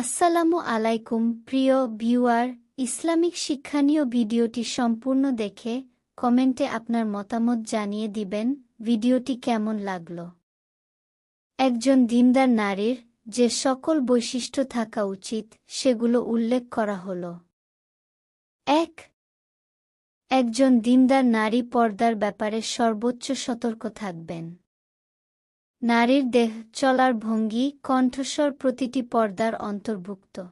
আসসালামু আলাইকুম, প্রিয় ভিউয়ার, ইসলামিক শিক্ষানীয় ভিডিওটি সম্পূর্ণ দেখে কমেন্টে আপনার মতামত জানিয়ে দিবেন, ভিডিওটি কেমন লাগল? একজন দিনদার নারীর যে সকল বৈশিষ্ট্য থাকা উচিত, সেগুলো উল্লেখ করা হল। এক, একজন দিনদার নারী পর্দার ব্যাপারে সর্বোচ্চ সতর্ক থাকবেন। নারীর দেহ চলার ভঙ্গি কণ্ঠস্বর প্রতিটি পর্দার অন্তর্ভুক্ত।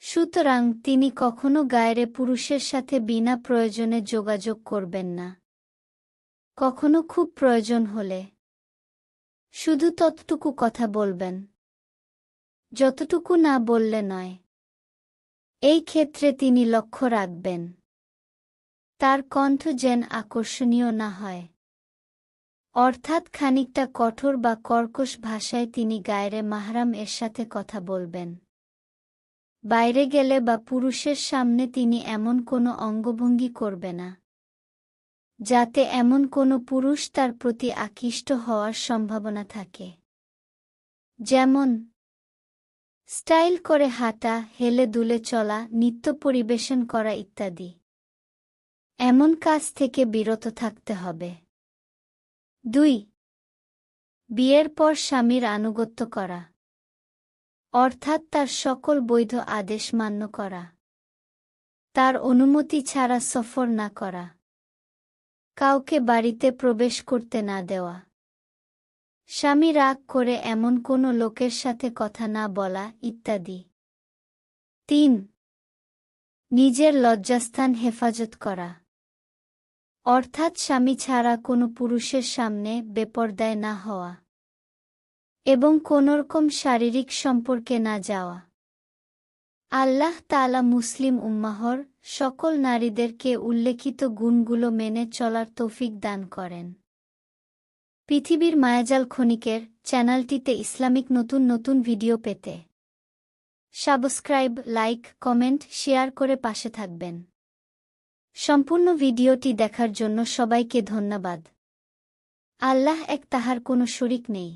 সুতরাং তিনি কখনো গায়েরে পুরুষের সাথে বিনা প্রয়োজনে যোগাযোগ করবেন না। কখনো খুব প্রয়োজন হলে শুধু ততটুকু কথা বলবেন। যতটুকু না বললে নয়। এই ক্ষেত্রে তিনি লক্ষ্য রাখবেন। তার কণ্ঠ যেন আকর্ষণীয় না হয়। অর্থাৎ খানিকটা কঠোর বা কর্কশ ভাষায় তিনি গায়রে মাহরাম এর সাথে কথা বলবেন। বাইরে গেলে বা পুরুষের সামনে তিনি এমন কোনো অঙ্গভঙ্গি করবে না, যাতে এমন কোনো পুরুষ তার প্রতি আকৃষ্ট হওয়ার সম্ভাবনা থাকে। যেমন, স্টাইল করে হাঁটা, হেলে দুলে চলা, নৃত্য পরিবেশন করা ইত্যাদি। এমন কাজ থেকে বিরত থাকতে হবে। দুই। বিয়ের পর স্বামীর আনুগত্য করা। অর্থাৎ তার সকল বৈধ আদেশ মান্য করা। তার অনুমতি ছাড়া সফর না করা। কাউকে বাড়িতে প্রবেশ করতে না দেওয়া। স্বামী রাগ করে এমন কোনো লোকের সাথে কথা না বলা ইত্যাদি। তিন। নিজের লজ্জাস্থান হেফাজত করা। অর্থাৎ স্বামী ছাড়া কোনো পুরুষের সামনে বেপর্দায় না হওয়া এবং কোনোরকম শারীরিক সম্পর্কে না যাওয়া। আল্লাহ তালা মুসলিম উম্মাহর সকল নারীদেরকে উল্লেখিত গুণগুলো মেনে চলার তৌফিক দান করেন। পৃথিবীর মায়াজাল ক্ষণিকের চ্যানেলটিতে ইসলামিক নতুন নতুন ভিডিও পেতে সাবস্ক্রাইব, লাইক, কমেন্ট, শেয়ার করে পাশে থাকবেন। সম্পূর্ণ ভিডিওটি দেখার জন্য সবাইকে ধন্যবাদ। আল্লাহ এক তাহার কোনো শরিক নেই।